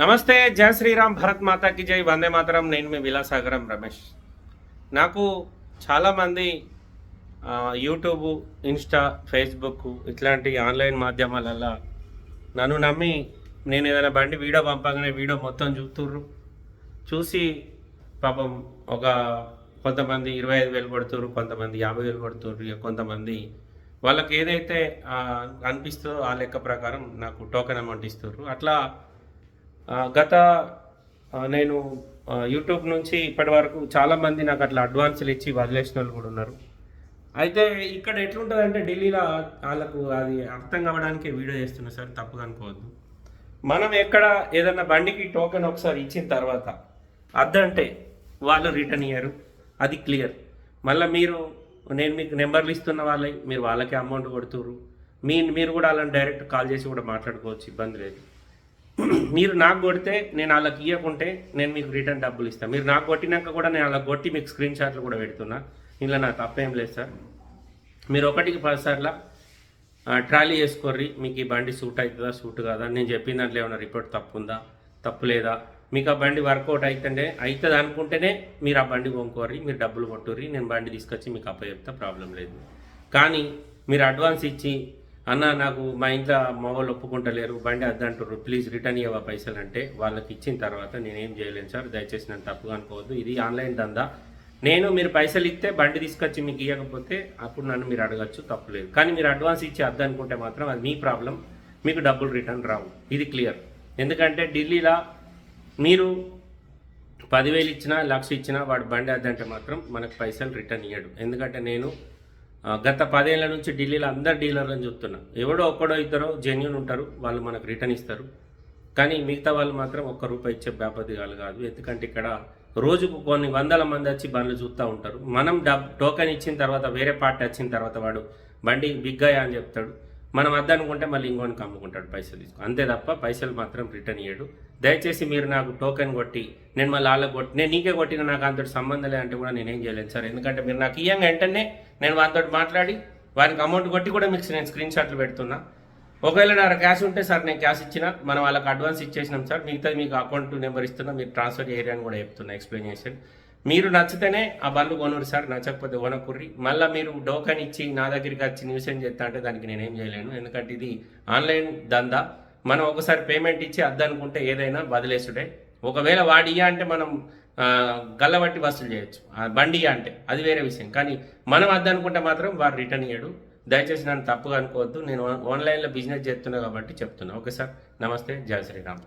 నమస్తే జయ శ్రీరామ్ భరత్ మాతాకి జై వందే మాతరం. నేను మీ విలాసాగరం రమేష్. నాకు చాలామంది యూట్యూబ్ ఇన్స్టా ఫేస్బుక్ ఇట్లాంటి ఆన్లైన్ మాధ్యమాలల్లో నన్ను నమ్మి నేను ఏదైనా బండి వీడియో పంపగానే వీడియో మొత్తం చూస్తుర్రు. చూసి పాపం ఒక కొంతమంది ఇరవై ఐదు వేలు కొడుతుర్రు కొంతమంది యాభై వేలు పడుతుర్రు ఇక కొంతమంది వాళ్ళకి ఏదైతే అనిపిస్తుందో ఆ లెక్క ప్రకారం నాకు టోకెన్ అమౌంట్ ఇస్తుర్రు. అట్లా గత నేను యూట్యూబ్ నుంచి ఇప్పటి వరకు చాలామంది నాకు అట్లా అడ్వాన్సులు ఇచ్చి వదిలేసిన వాళ్ళు కూడా ఉన్నారు. అయితే ఇక్కడ ఎట్లుంటుంది అంటే ఢిల్లీలో వాళ్ళకు అది అర్థం కావడానికి వీడియో చేస్తున్నా సార్ తప్పుగా అనుకోవద్దు. మనం ఎక్కడ ఏదైనా బండికి టోకెన్ ఒకసారి ఇచ్చిన తర్వాత అద్దంటే వాళ్ళు రిటర్న్ ఇయ్యరు. అది క్లియర్ మళ్ళీ మీరు నేను మీకు నెంబర్లు ఇస్తున్న వాళ్ళకి మీరు వాళ్ళకే అమౌంట్ కొడుతుర్రు. మీ మీరు కూడా వాళ్ళని డైరెక్ట్ కాల్ చేసి కూడా మాట్లాడుకోవచ్చు ఇబ్బంది లేదు. మీరు నాకు కొడితే నేను వాళ్ళకి ఇవ్వకుంటే నేను మీకు రిటర్న్ డబ్బులు ఇస్తాను మీరు నాకు కొట్టినాక కూడా నేను అలా కొట్టి మీకు స్క్రీన్ షాట్లు కూడా పెడుతున్నా. ఇందులో నాకు తప్పేం లేదు సార్. మీరు ఒకటికి పదిసార్లు ట్రాలీ చేసుకోర్రి. మీకు ఈ బండి సూట్ అవుతుందా సూట్ కాదా? నేను చెప్పిన దాంట్లో ఏమైనా రిపోర్ట్ తప్పు ఉందా తప్పు లేదా మీకు ఆ బండి వర్కౌట్ అవుతుండే అవుతుంది అనుకుంటేనే మీరు ఆ బండి కొనుక్కోర్రి మీరు డబ్బులు కొట్టుర్రి. నేను బండి తీసుకొచ్చి మీకు అప్ప చెప్తా ప్రాబ్లం లేదు. కానీ మీరు అడ్వాన్స్ ఇచ్చి అన్న నాకు మా ఇంట్లో మా వాళ్ళు ఒప్పుకుంటలేరు బండి అద్దంటారు ప్లీజ్ రిటర్న్ ఇవ్వ పైసలు అంటే వాళ్ళకి ఇచ్చిన తర్వాత నేనేం చేయలేను సార్ దయచేసి నన్ను తప్పుగా అనుకోవద్దు ఇది ఆన్లైన్ దందా. నేను మీరు పైసలు ఇస్తే బండి తీసుకొచ్చి మీకు ఇవ్వకపోతే అప్పుడు నన్ను మీరు అడగచ్చు తప్పులేదు కానీ మీరు అడ్వాన్స్ ఇచ్చి అద్దనుకుంటే మాత్రం అది మీ ప్రాబ్లం మీకు డబ్బులు రిటర్న్ రావు. ఇది క్లియర్ ఎందుకంటే ఢిల్లీలో మీరు పదివేలు ఇచ్చినా లక్ష ఇచ్చినా వాడు బండి అద్దంటే మాత్రం మనకు పైసలు రిటర్న్ ఇవ్వడు ఎందుకంటే నేను గత పదేళ్ళ నుంచి ఢిల్లీలో అందరు డీలర్లను చెప్తున్నా ఎవడో ఒక్కడో ఇద్దరో జెన్యున్ ఉంటారు వాళ్ళు మనకు రిటర్న్ ఇస్తారు. కానీ మిగతా వాళ్ళు మాత్రం ఒక్క రూపాయి ఇచ్చే వ్యాపదిగాలు కాదు. ఎందుకంటే ఇక్కడ రోజుకు కొన్ని వందల మంది వచ్చి బండ్లు చూస్తూ ఉంటారు. మనం డబ్ టోకెన్ ఇచ్చిన తర్వాత వేరే పార్టీ వచ్చిన తర్వాత వాడు బండి బిగ్గాయా అని చెప్తాడు. మనం వద్దనుకుంటే మళ్ళీ ఇంకోనికి అమ్ముకుంటాడు పైసలు తీసుకో. అంతే తప్ప పైసలు మాత్రం రిటర్న్ ఇయ్యడు. దయచేసి మీరు నాకు టోకెన్ కొట్టి నేను మళ్ళీ వాళ్ళకి కొట్టి నేను నీకే కొట్టిన నాకు అంతటి సంబంధం లేదంటే కూడా నేనేం చేయలేను సార్. ఎందుకంటే మీరు నాకు ఇయ్యంగా వెంటనే నేను వాళ్ళతో మాట్లాడి వారికి అమౌంట్ కొట్టి కూడా మీకు నేను స్క్రీన్ షాట్లు పెడుతున్నా. ఒకవేళ నా క్యాష్ ఉంటే సార్ నేను క్యాష్ ఇచ్చిన మనం వాళ్ళకి అడ్వాన్స్ ఇచ్చేసినాం సార్. మిగతా మీకు అకౌంట్ నెంబర్ ఇస్తున్నా మీరు ట్రాన్స్ఫర్ ఏరియా అని కూడా చెప్తున్నా. ఎక్స్ప్లెనేషన్ మీరు నచ్చితేనే ఆ బండ్లు కొనురు సార్ నచ్చకపోతే కొనకుర్రి. మళ్ళీ మీరు టోకన్ ఇచ్చి నా దగ్గరికి వచ్చి న్యూసెన్ చేస్తా అంటే దానికి నేనేం చేయలేను. ఎందుకంటే ఇది ఆన్లైన్ దందా. మనం ఒకసారి పేమెంట్ ఇచ్చి అద్దనుకుంటే ఏదైనా వదిలేసుడే ఒకవేళ వాడి అంటే మనం గల్లబట్టి వసూలు చేయొచ్చు. ఆ బండి అంటే అది వేరే విషయం. కానీ మనం అద్దనుకుంటే మాత్రం వారు రిటర్న్ ఇయ్యడు. దయచేసి నన్ను తప్పుగా అనుకోవద్దు. నేను ఆన్లైన్లో బిజినెస్ చేస్తున్నా కాబట్టి చెప్తున్నా. Okay sir. నమస్తే. జయ శ్రీరామ్.